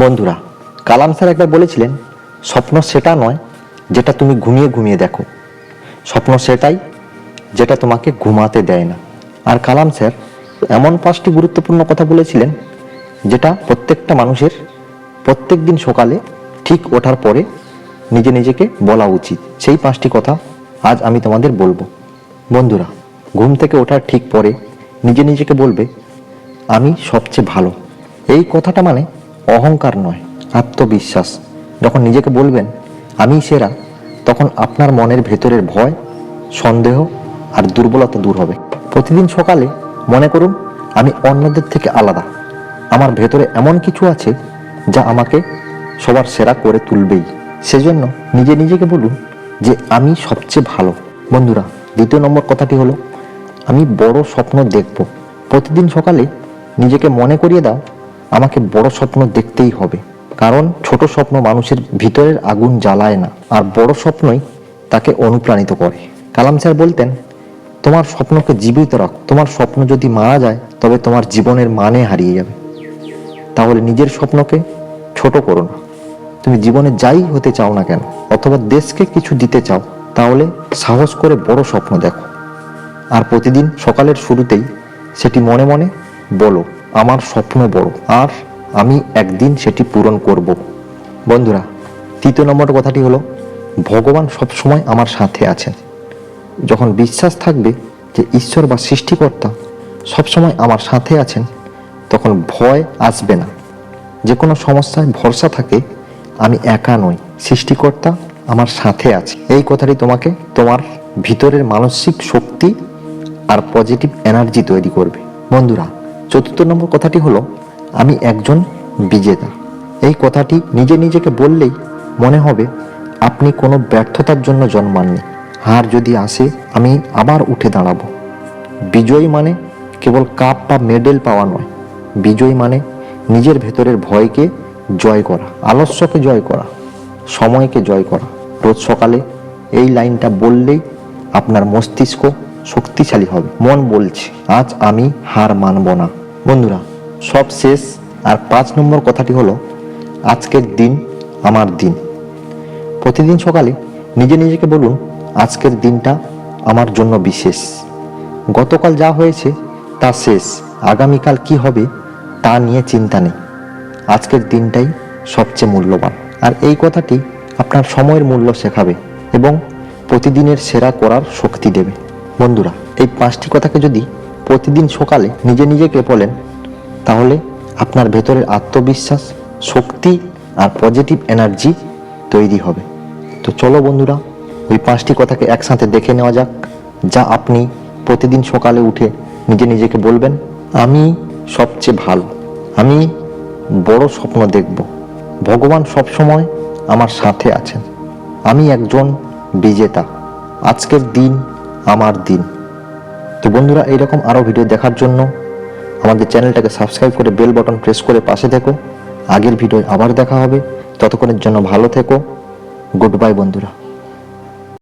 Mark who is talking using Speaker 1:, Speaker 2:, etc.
Speaker 1: বন্ধুরা, কালাম স্যার একবার বলেছিলেন, স্বপ্ন সেটা নয় যেটা তুমি ঘুমিয়ে ঘুমিয়ে দেখো। স্বপ্ন সেটাই যেটা তোমাকে ঘুমাতে দেয় না। আর কালাম স্যার এমন পাঁচটি গুরুত্বপূর্ণ কথা বলেছিলেন, যেটা প্রত্যেকটা মানুষের প্রত্যেক দিন সকালে ঠিক ওঠার পরে নিজে নিজেকে বলা উচিত। সেই পাঁচটি কথা আজ আমি তোমাদের বলব। বন্ধুরা, ঘুম থেকে ওঠার ঠিক পরে নিজে নিজেকে বলবে, আমি সবচেয়ে ভালো। এই কথাটা মানে অহংকার নয়, আত্মবিশ্বাস। যখন নিজেকে বলবেন আমি সেরা, তখন আপনার মনের ভেতরের ভয়, সন্দেহ আর দুর্বলতা দূর হবে। প্রতিদিন সকালে মনে করুন, আমি অন্যদের থেকে আলাদা। আমার ভেতরে এমন কিছু আছে যা আমাকে সবার সেরা করে তুলবেই। সেজন্য নিজে নিজেকে বলুন যে, আমি সবচেয়ে ভালো। বন্ধুরা, দ্বিতীয় নম্বর কথাটি হলো, আমি বড় স্বপ্ন দেখব। প্রতিদিন সকালে নিজেকে মনে করিয়ে দাও আমাকে বড় স্বপ্ন দেখতেই হবে। কারণ ছোট স্বপ্ন মানুষের ভিতরের আগুন জ্বালায় না, আর বড় স্বপ্নই তাকে অনুপ্রাণিত করে। কালাম স্যার বলতেন, তোমার স্বপ্নকে জীবিত রাখ। তোমার স্বপ্ন যদি মারা যায়, তবে তোমার জীবনের মানে হারিয়ে যাবে। তাহলে নিজের স্বপ্নকে ছোট করো না। তুমি জীবনে যাই হতে চাও না কেন, অথবা দেশকে কিছু দিতে চাও, তাহলে সাহস করে বড় স্বপ্ন দেখো। আর প্রতিদিন সকালের শুরুতেই সেটি মনে মনে বলো। আমার স্বপ্ন বড়। আর আমি একদিন সেটি পূরণ করব। বন্ধুরা, তৃতীয় নম্বর কথাটি হলো, ভগবান সবসময় আমার সাথে আছেন। যখন বিশ্বাস থাকবে যে ঈশ্বর বা সৃষ্টিকর্তা সবসময় আমার সাথে আছেন, তখন ভয় আসবে না। যে কোনো সমস্যায় ভরসা থাকে, আমি একা নই, সৃষ্টিকর্তা আমার সাথে আছে। এই কথাটি তোমাকে তোমার ভিতরের মানসিক শক্তি আর পজিটিভ এনার্জি তৈরি করবে। বন্ধুরা চতুর্থ নম্বর কথাটি হলো, আমি একজন বিজেতা। এই কথাটি নিজে নিজেকে বললেই মনে হবে, আপনি কোনো ব্যর্থতার জন্য জন্মাননি। হার যদি আসে, আমি আবার উঠে দাঁড়াবো। বিজয়ী মানে কেবল কাপ বা মেডেল পাওয়া নয়। বিজয়ী মানে নিজের ভেতরের ভয়কে জয় করা, আলস্যকে জয় করা, সময়কে জয় করা। রোজ সকালে এই লাইনটা বললেই আপনার মস্তিষ্ক শক্তিশালী হবে। মন বলছে, আজ আমি হার মানব না। বন্ধুরা, সব শেষ। আর পাঁচ নম্বর কথাটি হলো, আজকের দিন আমার দিন। প্রতিদিন সকালে নিজে নিজেকে বলুন, আজকের দিনটা আমার জন্য বিশেষ। গতকাল যা হয়েছে তা শেষ। আগামীকাল কি হবে তা নিয়ে চিন্তা নেই। আজকের দিনটাই সবচেয়ে মূল্যবান। আর এই কথাটি আপনার সময়ের মূল্য শেখাবে এবং প্রতিদিনের সেরা করার শক্তি দেবে। বন্ধুরা, এই পাঁচটি কথাকে যদি প্রতিদিন সকালে নিজে নিজেকে বলেন, তাহলে আপনার ভেতরের আত্মবিশ্বাস, শক্তি আর পজিটিভ এনার্জি তৈরি হবে। তো চলো বন্ধুরা, ওই পাঁচটি কথাকে একসাথে দেখে নেওয়া যাক, যা আপনি প্রতিদিন সকালে উঠে নিজে নিজেকে বলবেন, আমি সবচেয়ে ভালো, আমি বড় স্বপ্ন দেখব। ভগবান সবসময় আমার সাথে আছেন। আমি একজন বিজেতা। আজকের দিন আমার দিন। তো বন্ধুরা, এইরকম আরও ভিডিও দেখার জন্য আমাদের চ্যানেলটাকে সাবস্ক্রাইব করে বেল বটন প্রেস করে পাশে থেকো। আগের ভিডিও আবার দেখা হবে। ততক্ষণের জন্য ভালো থেকো। গুড বাই বন্ধুরা।